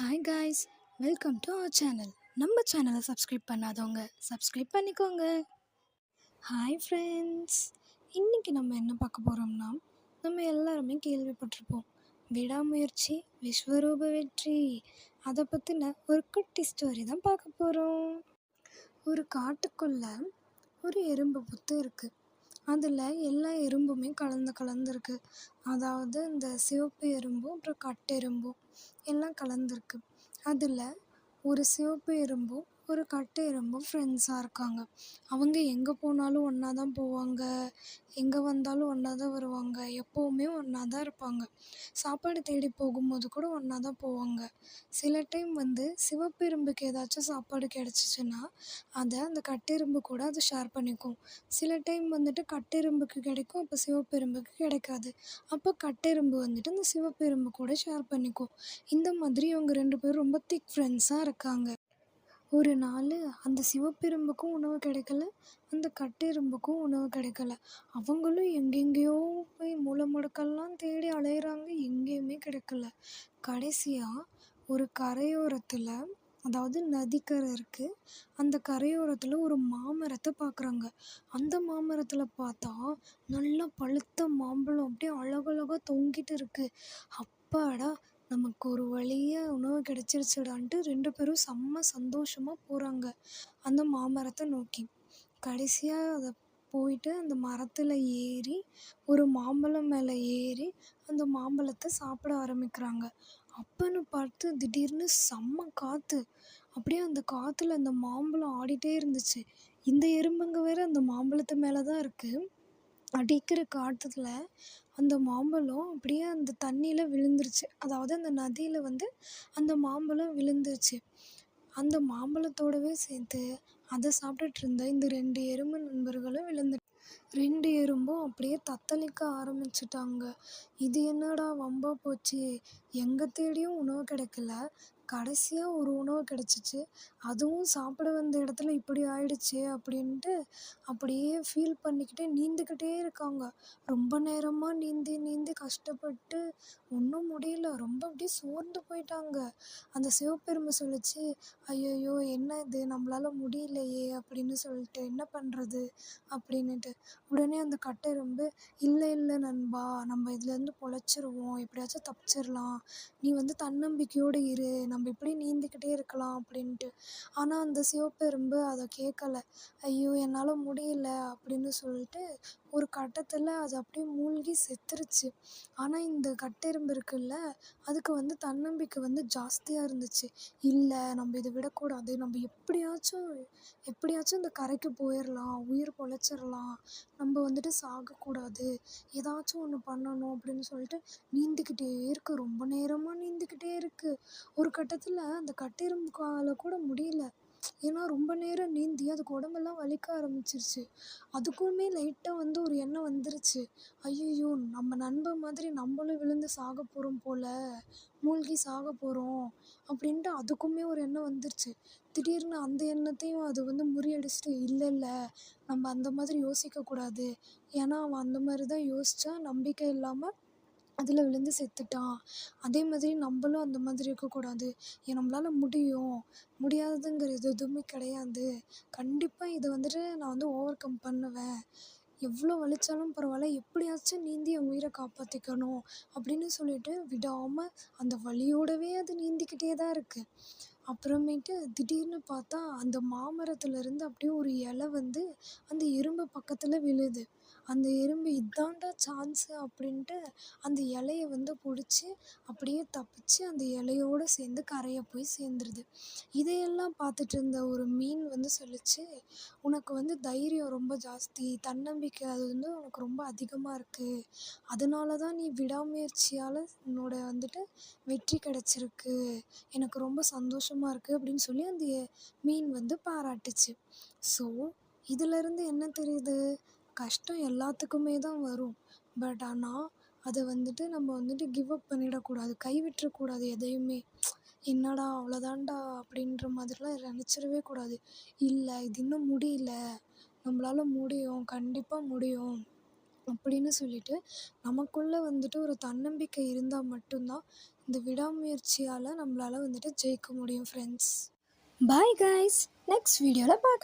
Hi guys welcome to our channel நம்ம சேனலை subscribe பண்ணாதவங்க சப்ஸ்கிரைப் பண்ணிக்கோங்க. ஹாய் ஃப்ரெண்ட்ஸ் இன்றைக்கி நம்ம என்ன பார்க்க போகிறோம்னா நம்ம எல்லாருமே கேள்விப்பட்டிருப்போம். விடாமுயற்சி விஸ்வரூப வெற்றி. அதை பற்றின ஒரு குட்டி ஸ்டோரி தான் பார்க்க போகிறோம் ஒரு காட்டுக்குள்ளே ஒரு எறும்பு புத்து இருக்குது அதில் எல்லா எறும்புமே கலந்து கலந்துருக்கு. அதாவது இந்த சிவப்பு எறும்பும் அப்புறம் கட்டெறும்பும் எல்லாம் கலந்துருக்கு. அதில் ஒரு சிவப்பு எறும்பும் ஒரு கட்டு எறும்பும் ஃப்ரெண்ட்ஸாக இருக்காங்க. அவங்க எங்கே போனாலும் ஒன்றா தான் போவாங்க. எங்கே வந்தாலும் ஒன்றா தான் வருவாங்க. எப்போவுமே ஒன்றா தான் இருப்பாங்க. சாப்பாடு தேடி போகும்போது கூட ஒன்றா தான் போவாங்க. சில டைம் வந்து சிவப்பு எறும்புக்கு ஏதாச்சும் சாப்பாடு கிடச்சிச்சின்னா அதை அந்த கட்டெறும்பு கூட அதை ஷேர் பண்ணிக்கும். சில டைம் வந்துட்டு கட்டெறும்புக்கு கிடைக்கும் அப்போ சிவப்பு எறும்புக்கு கிடைக்காது. அப்போ கட்டெறும்பு வந்துட்டு அந்த சிவப்பு எறும்பு கூட ஷேர் பண்ணிக்கும். இந்த மாதிரி இவங்க ரெண்டு பேரும் ரொம்ப திக் ஃப்ரெண்ட்ஸாக இருக்காங்க. ஒரு நாள் அந்த சிவப்பெரும்புக்கும் உணவு கிடைக்கல அந்த கட்டெரும்புக்கும் உணவு கிடைக்கல. அவங்களும் எங்கெங்கேயோ போய் மூலை முடக்கெல்லாம் தேடி அலையிறாங்க எங்கேயுமே கிடைக்கல. கடைசியாக ஒரு கரையோரத்தில் அதாவது நதிக்கரை இருக்குது அந்த கரையோரத்தில் ஒரு மாமரத்தை பார்க்குறாங்க அந்த மாமரத்தில் பார்த்தா நல்லா பழுத்த மாம்பழம் அப்படியே அழகழகாக தொங்கிட்டு இருக்குது அப்பாடா நமக்கு ஒரு வழியாக உணவு கிடச்சிருச்சுடான்ட்டு ரெண்டு பேரும் செம்ம சந்தோஷமாக போகிறாங்க அந்த மாமரத்தை நோக்கி. கடைசியாக அதை போயிட்டு அந்த மரத்தில் ஏறி ஒரு மாம்பழம் மேலே ஏறி அந்த மாம்பழத்தை சாப்பிட ஆரம்பிக்கிறாங்க. அப்பன்னு பார்த்து திடீர்னு செம்ம காற்று அப்படியே அந்த காற்றுல அந்த மாம்பழம் ஆடிட்டே இருந்துச்சு. இந்த எறும்புங்க வேறு அந்த மாம்பழத்து மேலே தான் இருக்குது அடிக்கிற காற்றுல அந்த மாம்பழம் அப்படியே அந்த தண்ணியில் விழுந்துருச்சு. அதாவது அந்த நதியில் வந்து அந்த மாம்பழம் விழுந்துருச்சு. அந்த மாம்பழத்தோடவே சேர்த்து அதை சாப்பிட்டுட்டு இருந்த இந்த ரெண்டு எறும்பு நண்பர்களும் விழுந்து ரெண்டு எறும்பும் அப்படியே தத்தளிக்க ஆரம்பிச்சிட்டாங்க. இது என்னடா வம்பா போச்சு? எங்கே தேடியும் உணவு கிடைக்கல. கடைசியாக ஒரு உணவு கிடச்சிச்சு. அதுவும் சாப்பிட வந்த இடத்துல இப்படி ஆயிடுச்சே அப்படின்ட்டு அப்படியே ஃபீல் பண்ணிக்கிட்டே நீந்துக்கிட்டே இருக்காங்க. ரொம்ப நேரமாக நீந்தி நீந்தி கஷ்டப்பட்டு ஒன்றும் முடியல. ரொம்ப அப்படியே சோர்ந்து போயிட்டாங்க. அந்த சிவப்பெருமை சொல்லிச்சு ஐயோ என்ன இது? நம்மளால் முடியலையே அப்படின்னு சொல்லிட்டு என்ன பண்ணுறது அப்படின்னுட்டு. உடனே அந்த கட்டை ரொம்ப இல்லை இல்லை நண்பா நம்ம இதுலேருந்து பொழைச்சிருவோம். எப்படியாச்சும் தப்பிச்சிடலாம் நீ வந்து தன்னம்பிக்கையோடு இரு. நம்ம நம்ம இப்படி நீந்திக்கிட்டே இருக்கலாம் அப்படின்ட்டு. ஆனால் அந்த சிவப்பெரும்பு அதை கேட்கல. ஐயோ என்னால் முடியல அப்படின்னு சொல்லிட்டு ஒரு கட்டத்தில் அது அப்படியே மூழ்கி செத்துருச்சு. ஆனால் இந்த கட்டெறும்பு இருக்குல்ல அதுக்கு வந்து தன்னம்பிக்கை வந்து ஜாஸ்தியாக இருந்துச்சு. இல்லை நம்ம இதை விடக்கூடாது. நம்ம எப்படியாச்சும் எப்படியாச்சும் இந்த கரைக்கு போயிடலாம் உயிர் பொழைச்சிடலாம் நம்ம வந்துட்டு சாகக்கூடாது. ஏதாச்சும் ஒன்று பண்ணணும் அப்படின்னு சொல்லிட்டு நீந்திக்கிட்டே இருக்குது ரொம்ப நேரமாக நீந்திக்கிட்டே இருக்குது ஒரு கட்டத்தில் அந்த கட்டெறும்புக்கால கூட முடியல. ஏன்னா ரொம்ப நேரம் நீந்தி அதுக்கு உடம்பெல்லாம் வலிக்க ஆரம்பிச்சிருச்சு. அதுக்குமே லைட்டாக வந்து ஒரு எண்ணம் வந்துருச்சு. ஐயையோ நம்ம நண்பன் மாதிரி நம்மளும் விழுந்து சாக போகிறோம் போல். மூழ்கி சாக போகிறோம் அப்படின்ட்டு அதுக்குமே ஒரு எண்ணம் வந்துருச்சு. திடீர்னு அந்த எண்ணத்தையும் அது வந்து முறியடிச்சிட்டு இல்லை இல்லை நம்ம அந்த மாதிரி யோசிக்கக்கூடாது ஏன்னா அவன் அந்த மாதிரி தான் யோசித்தா நம்பிக்கை இல்லாமல் அதில் விழுந்து செத்துட்டான் அதே மாதிரி நம்மளும் அந்த மாதிரி இருக்கக்கூடாது. ஏன் நம்மளால் முடியும். முடியாதுங்கிறது எதுவுமே கிடையாது. கண்டிப்பாக இதை வந்துட்டு நான் வந்து ஓவர் கம் பண்ணுவேன். எவ்வளோ வலிச்சாலும் பரவாயில்ல. எப்படியாச்சும் நீந்தி என் உயிரை காப்பாற்றிக்கணும் அப்படின்னு சொல்லிட்டு விடாமல் அந்த வலியோடவே அது நீந்திக்கிட்டே தான் இருக்குது அப்புறமேட்டு திடீர்னு பார்த்தா அந்த மாமரத்துலேருந்து அப்படியே ஒரு இலை வந்து அந்த எறும்பு பக்கத்தில் விழுது. அந்த எறும்பு இதான்டா சான்ஸு அப்படின்ட்டு அந்த இலைய வந்து பிடிச்சி அப்படியே தப்பிச்சு அந்த இலையோடு சேர்ந்து கரையை போய் சேர்ந்துருது. இதையெல்லாம் பார்த்துட்டு இருந்த ஒரு மீன் வந்து சொல்லிச்சு உனக்கு வந்து தைரியம் ரொம்ப ஜாஸ்தி தன்னம்பிக்கை அது வந்து உனக்கு ரொம்ப அதிகமாக இருக்குது அதனால தான் நீ விடாமுயற்சியால் உன்னோட வந்துட்டு வெற்றி கிடச்சிருக்கு. எனக்கு ரொம்ப சந்தோஷம் சந்தோஷமாக இருக்குது அப்படின்னு சொல்லி அந்த மீன் வந்து பாராட்டுச்சு. ஸோ இதிலேருந்து என்ன தெரியுது? கஷ்டம் எல்லாத்துக்குமே தான் வரும். பட் ஆனால் அதை வந்துட்டு நம்ம வந்துட்டு கிவ் அப் பண்ணிடக்கூடாது கைவிட்டுறக்கூடாது எதையுமே. என்னடா அவ்வளோதான்டா அப்படின்ற மாதிரிலாம் நினச்சிடவே கூடாது. இல்லை இது இன்னும் முடியல. நம்மளால் முடியும் கண்டிப்பாக முடியும். அப்படின்னு சொல்லிட்டு நமக்குள்ளே வந்துட்டு ஒரு தன்னம்பிக்கை இருந்தால் மட்டும்தான் இந்த விடாமுயற்சியால் நம்மளால் வந்துட்டு ஜெயிக்க முடியும் ஃப்ரெண்ட்ஸ் பாய் கைஸ் நெக்ஸ்ட் வீடியோவில் பார்க்கலாம்.